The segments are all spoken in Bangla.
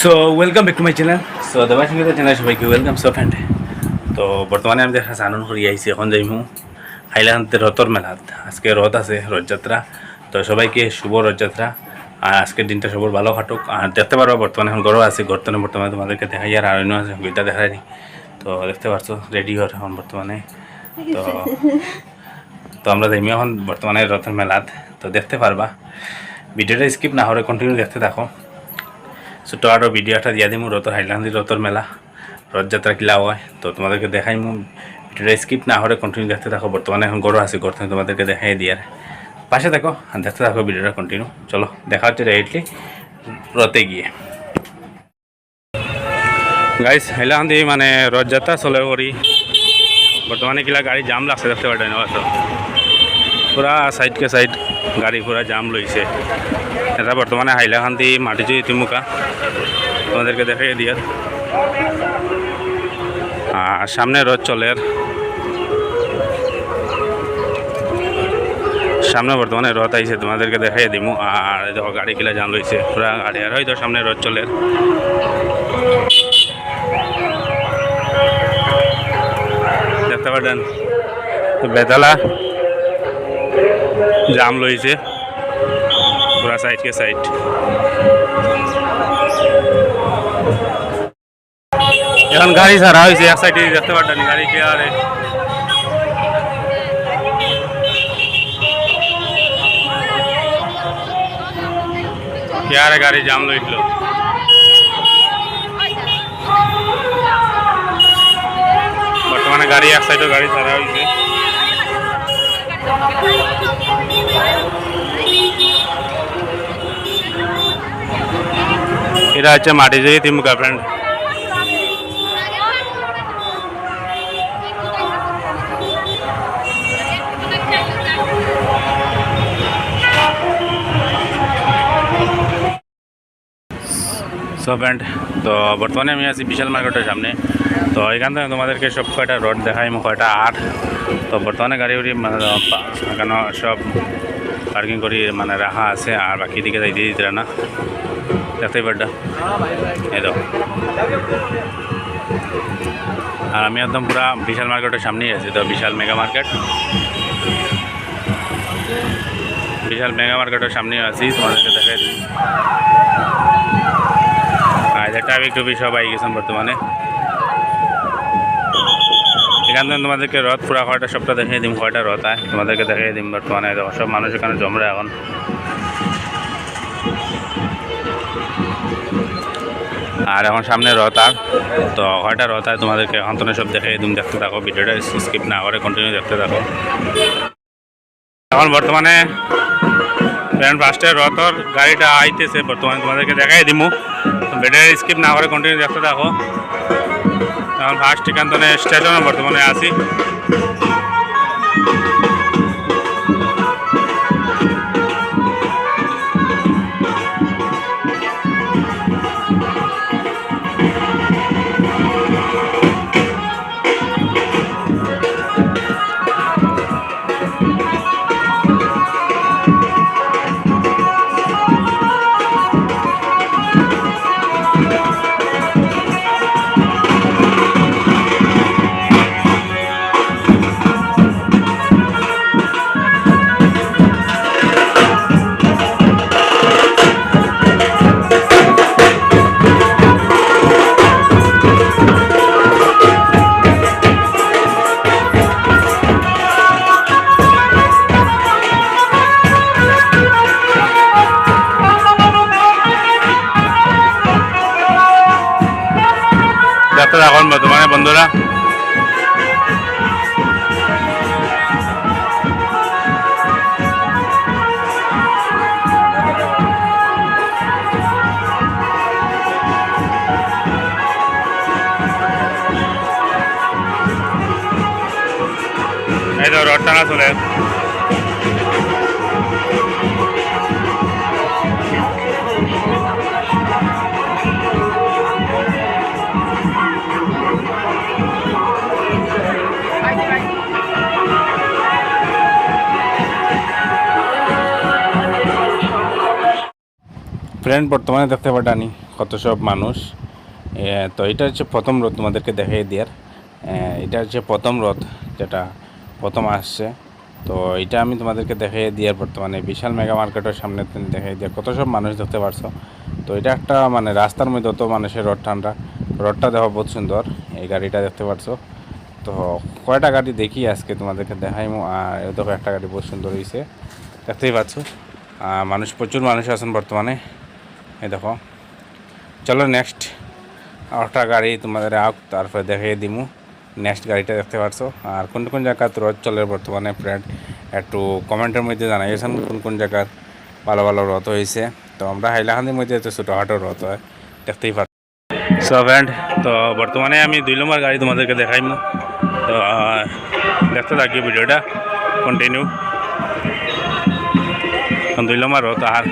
So welcome back to my channel so দেবাই সংগীত চ্যানেল সবাইকে ওয়েলকাম সো ফ্রেন্ড তো বর্তমানে আমি দেখা আনন্দ করি আইছি এখন যাই যাইমু হাইলাকান্তে রথর মেলাত। আজকে রথ আছে রথযাত্রা তো, সবাইকে শুভ রথযাত্রা আর আজকের দিনটা সবার ভালো কাটুক। আর দেখতে পারব বর্তমানে এখন গরম আছে। গর্তনে বর্তমানে তোমাদেরকে দেখাই আর আরণ্য আছে গীতা দেখায়নি তো, দেখতে পারছ রেডি হর এখন বর্তমানে তো তো, আমরা যাইমি এখন বর্তমানে রথের মেলাত। তো, দেখতে পারবা ভিডিওটা স্কিপ না হলে কন্টিনিউ দেখতে থাকো। ছোটো আরও ভিডিওটা দিয়া দিমু রথর হাইলান্দি রথর মেলা। রথযাত্রা কিলা হয়? তো তোমাদেরকে দেখাই মু ভিডিওটা স্কিপ না হলে কন্টিনিউ দেখতে থাকো। বর্তমানে এখন গরম আছে গরম তোমাদেরকে দেখাই দিয়ার পাশে দেখো দেখতে থাকো ভিডিওটা কন্টিনিউ চলো, দেখা হচ্ছে ডাইরেক্টলি রথে গিয়ে। গাইস হাইলাকান্দি মানে রথযাত্রা চলে করি বর্তমানে কিলা গাড়ি জাম লাগছে, দেখতে পারেন তো পুরা সাইডকে সাইড গাড়ি পুরা জাম লইছে এটা বর্তমানে হাইলাকান্দি মাটিজুই তিমুকা। তোমাদেরকে দেখাই দিয়ে আর সামনে রথ চলে। সামনে বর্তমানে রথ আইছে তোমাদেরকে দেখাই দিমু। আর দেখো গাড়ি কিলা জাম লইছে পুরা গাড়ি আর হয়তো সামনে রথ চলে। দেখতে পারেন বেতলা জাম লইছে পুরা সাইড কে সাইড এখন গাড়ি ছাড়া হয়েছে, এক সাইডে দেখতে পারতেন গাড়ি কে আরে কে আরে গাড়ি জাম লইছিল বর্তমানে গাড়ি এক সাইডে গাড়ি ছাড়া হয়েছে। এটা হচ্ছে মাটি জয়ী তিমুকা ফ্রেন্ড সো ফ্রেন্ড তো বর্তমানে আমি আছি বিশাল মার্কেটের সামনে তো এখান থেকে তোমাদেরকে সব কয়টা রোড দেখাই কয়টা আট তো বর্তমানে গাড়ি উড়ি মানে এখানে সব পার্কিং করি মানে রাখা আছে আর বাকি দিকে যাইতে দিতে না দেখতেই পারটা এই তো আর আমি একদম পুরা বিশাল মার্কেটের সামনেই আছি তো বিশাল মেগা মার্কেট বিশাল মেগা মার্কেটের সামনেই আছি, তোমাদেরকে দেখাই দিই। এটা ট্রাফিক টুপি সব আই গেছেন বর্তমানে। এখান থেকে তোমাদেরকে রথ, পুরা কয়টা সবটা দেখিয়ে দিম কয়টা রথ আয় তোমাদেরকে দেখিয়ে দিম বর্তমানে সব মানুষ এখানে জমরা এখন। আর এখন সামনে রথ। আর তো রথ আর তোমাদেরকে তো সব দেখে তুমি দেখতে থাকো, ভিডিওটা স্কিপ না করে কন্টিনিউ দেখতে থাকো। এখন বর্তমানে ফ্রেন্ড ফার্স্টে রথর গাড়িটা আইতেছে, বর্তমানে তোমাদেরকে দেখাই দিমু। ভিডিও স্কিপ না করে কন্টিনিউ দেখতে থাকো। এখন ফার্স্ট এখানে স্টেশনে বর্তমানে আছি। দেখতে থাকুন বর্তমানে বন্ধুরা। এই তো রড টানা চলে। ফ্রেন্ড বর্তমানে দেখতে পাটানি কত সব মানুষ। তো এটা হচ্ছে প্রথম রথ তোমাদেরকে দেখাই দেওয়ার এটা হচ্ছে প্রথম রথ যেটা প্রথম আসছে। তো এটা আমি তোমাদেরকে দেখাই দিয়ার বর্তমানে। বিশাল মেগা মার্কেটের সামনে তুমি দেখিয়ে দিয়ে কত সব মানুষ দেখতে পারছ। তো এটা একটা মানে রাস্তার মধ্যে অত মানুষের রথ ঠান্ডা রথটা দেখো বহুত সুন্দর, এই গাড়িটা দেখতে পারছ। তো কয়টা গাড়ি দেখি আজকে তোমাদেরকে দেখাইমু। আর দেখো একটা গাড়ি বহুত সুন্দর হয়েছে দেখতেই পাচ্ছ। মানুষ, প্রচুর মানুষ আছেন বর্তমানে। এই দেখো। চলো নেক্সট একটা গাড়ি তোমাদের আউক তারপরে দেখিয়ে দিমু। নেক্সট গাড়িটা দেখতে পারছ। আর কোন কোন জায়গাত রথ চলে বর্তমানে ফ্রেন্ড একটু কমেন্টের মধ্যে জানাইয়েছেন কোন কোন জায়গার ভালো ভালো রথ হয়েছে তো আমরা হাইলাকান্দির মধ্যে তো ছোটোখাটো রথ হয়, দেখতেই পাচ্ছ সো ফ্রেন্ড তো বর্তমানে আমি দুই নম্বর গাড়ি তোমাদেরকে দেখাইম। তো দেখতে থাকি ভিডিওটা কন্টিনিউ দুই নম্বর রথ, আর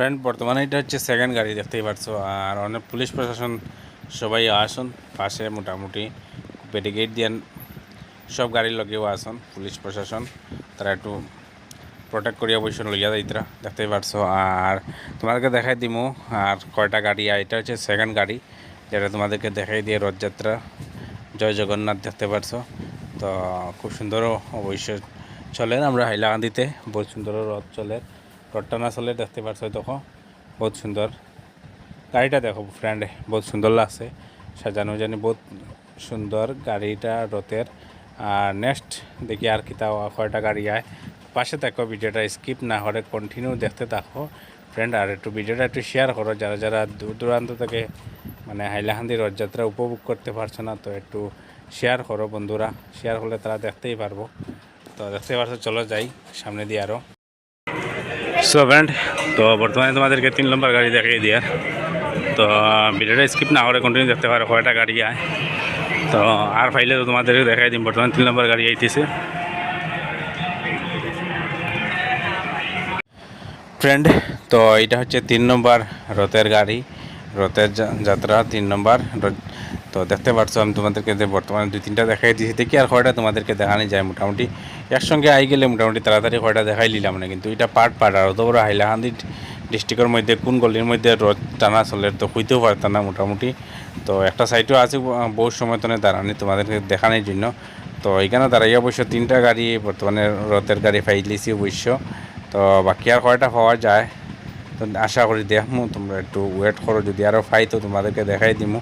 ফ্রেন্ড বর্তমানে এটা হচ্ছে সেকেন্ড গাড়ি, দেখতেই পারছ। আর অনেক পুলিশ প্রশাসন সবাই আসুন, পাশে মোটামুটি ব্যারিকেড দিয়ে সব গাড়ির লগেও আসুন, পুলিশ প্রশাসন, তারা একটু প্রোটেক্ট করিয়া বসে লইয়া যাইতরা দেখতেই পারছ। আর তোমাদেরকে দেখাই দিমু, আর কয়টা গাড়ি, আর এটা হচ্ছে সেকেন্ড গাড়ি, যেটা তোমাদেরকে দেখাই দিয়ে রথযাত্রা, জয় জগন্নাথ, দেখতে পারছ। তো খুব সুন্দর অবশ্যই চলে আমরা হাইলাকান্দিতে, বহুত সুন্দর রথ চলে। রথটা না চলে, দেখতে পারছ দেখো, বহুত সুন্দর। গাড়িটা দেখো ফ্রেন্ড বহুত সুন্দর লাগছে। সাজানো জানি বহুত সুন্দর গাড়িটা রথের। আর নেক্সট দেখি আর কিতা কয়টা গাড়ি আয়। পাশে থাকো ভিডিওটা স্কিপ না করে কন্টিনিউ দেখতে থাকো। ফ্রেন্ড আর একটু ভিডিওটা একটু শেয়ার করো। যারা যারা দূর দূরান্ত থেকে মানে হাইলাকান্দি রথযাত্রা উপভোগ করতে পারছ না, তো একটু শেয়ার করো বন্ধুরা। শেয়ার করলে তারা দেখতেই পারব। তো দেখতে পারছ, চলো যাই সামনে দিয়ে আরও সো ফ্রেন্ড তো বর্তমানে তোমাদেরকে তিন নম্বর গাড়ি দেখিয়ে দিয়ার তো ভিডিওটা স্কিপ না করে কন্টিনিউ দেখতে পারো কয়টা গাড়ি আয়। তো, আর ফাইলে তো তোমাদেরকে দেখাই দিন বর্তমানে তিন নম্বর গাড়ি আইতেছে। ফ্রেন্ড তো এটা হচ্ছে তিন নম্বর রথের গাড়ি, রথের যাত্রা তিন নম্বর তো দেখতে পাচ্ছ, আমি তোমাদেরকে বর্তমানে দুই, তিনটা দেখাই দিয়েছি, দেখি আর কয়টা তোমাদেরকে দেখানো যায় মোটামুটি। একসঙ্গে আই গেলে মোটামুটি তাড়াতাড়ি কয়টা দেখাই নিলাম না, কিন্তু এটা পার্ট পার্ট, আর অত বড় হাইলাকান্দি ডিস্ট্রিক্টের মধ্যে, কোন গলির মধ্যে রথ টানা চলে, তো হইতেও পারতাম না মোটামুটি। তো একটা সাইডও আছে বহু সময় তো দাঁড়ানি তোমাদেরকে দেখানোর জন্য। তো এখানে দাঁড়াই অবশ্য তিনটা গাড়ি বর্তমানে রথের গাড়ি ফাইলিছি অবশ্য। তো বাকি আর কয়টা পাওয়া যায়, তো আশা করি দেখমু, তোমরা একটু ওয়েট করো, যদি আরও পাই তো তোমাদেরকে দেখাই দিমু।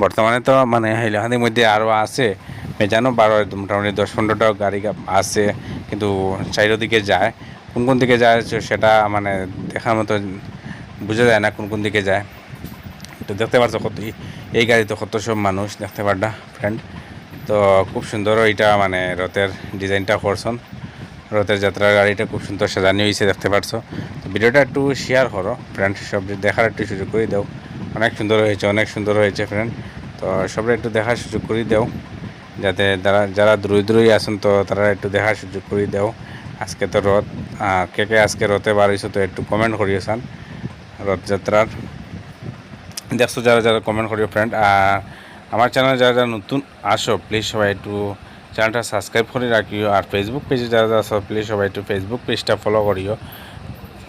বর্তমানে তো মানে হাইলাকান্দির মধ্যে আরও আছে। মেজানো বারো মোটামুটি দশ পনেরোটা গাড়ি আছে, কিন্তু চারিদিকে যায়। কোন কোন দিকে যায় সেটা মানে দেখার মতো বোঝা যায় না কোন কোন দিকে যায়। তো দেখতে পারছ কত এই- গাড়িতে কত সব মানুষ, দেখতে পারডা ফ্রেন্ড তো খুব সুন্দর এটা মানে রথের ডিজাইনটা করছেন। রথের যাত্রার গাড়িটা খুব সুন্দর সাজানো হয়েছে, দেখতে পারছ। তো ভিডিওটা একটু শেয়ার করো ফ্রেন্ড সব দেখার একটু সুযোগ করে দাও। অনেক সুন্দর হয়েছে, অনেক সুন্দর হয়েছে ফ্রেন্ড তো সবাই একটু দেখার সুযোগ করে দেও, যাতে যারা যারা দূরে দূরেই আসেন, তো তারা একটু দেখার সুযোগ করে দেও। আজকে তো রথ কে কে আজকে রথে বার হয়েছে, তো একটু কমেন্ট করিয়েছেন রথযাত্রার। দেখছ, যারা যারা কমেন্ট করিও ফ্রেন্ড আর আমার চ্যানেল যারা যারা নতুন, আসো প্লিজ সবাই একটু চ্যানেলটা সাবস্ক্রাইব করে রাখিও, আর ফেসবুক পেজে যারা যারা প্লিজ সবাই একটু ফেসবুক পেজটা ফলো করিও।